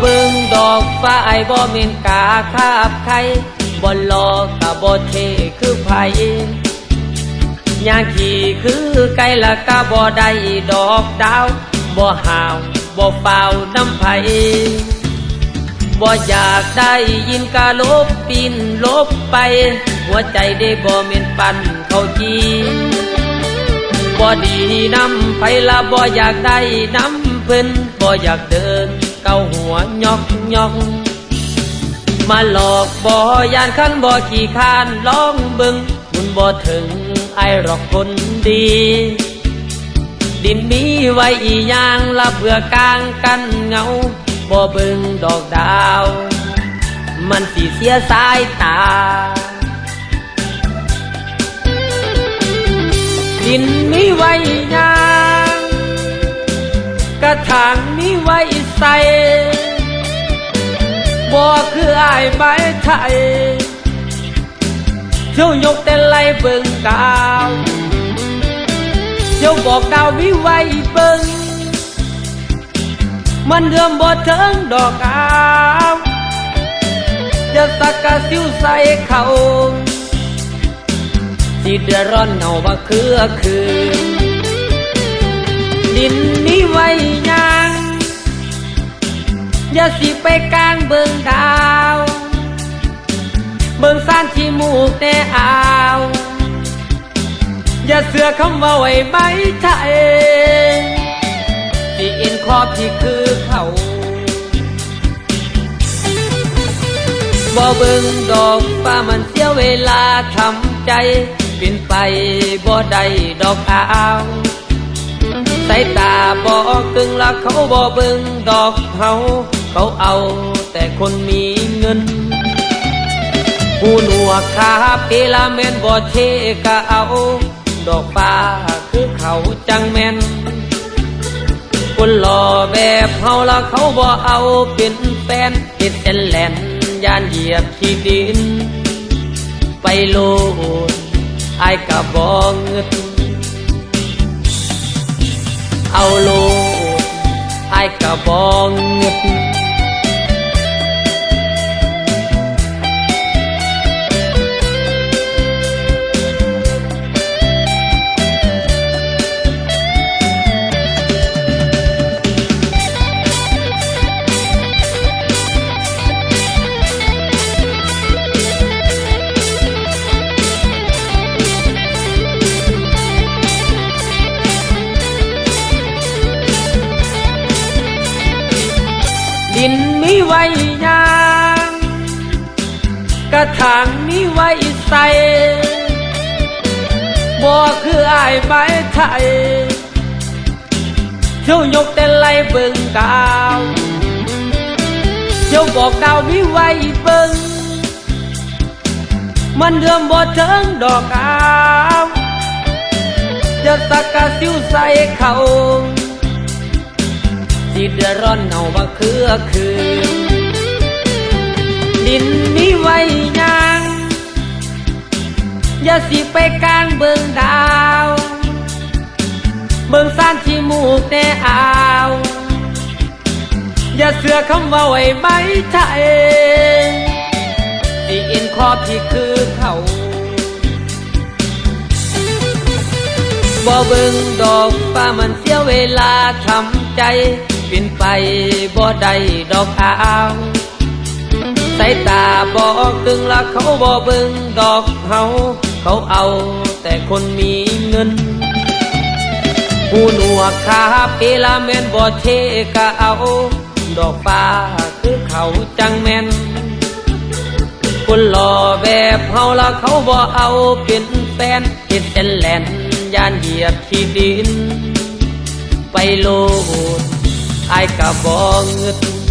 เบิ่งดอกฟ้าไอบ่เมนกาคาบใครบ่หลอกกะบ่เทคือไผยางขี่คือไก่ละกะบ่ได้ดอกดาวบ่หาวบ่เฝ้าน้ำไผบ่อยากได้ยินกะลบปีนลบไป หัวใจได้บ่เมนปันเข้าจีบ่ดีน้ำไผละบ่อยากได้น้ำเพิ่นบ่อยากเดิน เกาหัวยอกยอกมาหลอกบ่ยานคันบ่ขี้คานลองบิ่งมันบ่ถึงไอหรอกคนดี ดินมีไว้อียังละเพื่อกลางกันเงาบ่บิ่งดอกดาว มันสิเสียสายตา ดินมีไว้ยางกระถางมีไว้ ใส่บ่คืออายใบไทยเที่ยวยกแต่ไล่เบิ่งดาวเที่ยวบอกดาวมีไวเบิ่งมันเดือมบ่เถิงดอกอาวจะสักกะสิวใส่เขาที่เดือร้อนเหงาว่คือคืนดินนี้ไว้ อย่าสิไปกลางเบิงดาว เบิงสานที่มูกแต่อาว อย่าเสือคำว่าไว้ใบไทยที่เอ็นคอบที่คือเขาบ่เบิงดอกฟ้ามันเสียเวลาทำใจ เป็นไปบ่ได้ดอกอาวสายตาบ่กึ่งละเขาบ่เบิงดอกเฮา เขาเอาแต่คนมีเงิน ผู้หนวกขาเปลาแมนบ่เทกะเอา ดอกฟ้าคือเขาจังแมนคนหล่อแบบเฮาละเขาบ่เอาเป็นแฟนเฮ็ดแอนแลนยานเหยียบขี้ดิน ไปโลดไอายกะบ่เงิดเอาโลดไอายกะบ่เงิด ดินมีไว้ยาง กระถางมีไว้ใส่บ่คืออายใบไทยเที่ยวยกแต่ไล่เบิ่งดาวเที่ยวบอกดาวมีไว้เบิ่งมันเดือมบ่เถิงดอกอาวจะสักกะสิวใส่เขา ที่เดือร้อนเหงาว่าคือคืนดินนี้ไว้ยังอย่าสิไปกลางเบิงดาว เบิงสานที่มูกแต่อาว อย่าเสือคำว่าไว้ใบไทยที่เอ็นคอบที่คือเขาบ่เบิ่งดอกฟ้ามันเสียเวลาทำใจ เป็นไปบ่ได้ดอกอาวสายตาบ่กึ่งละเขาบ่เบิ่งดอกเฮาเขาเอาแต่คนมีเงินผู้หนวกขาเปลาแมนบ่เทกะเอา ดอกฟ้าคือเขาจังแมนคนหล่อแบบเฮาละเขาบ่เอาเป็นแฟนเฮ็ดแอนแลนยานเหยียบที่ดิน ไปโลายกะบ่เงิด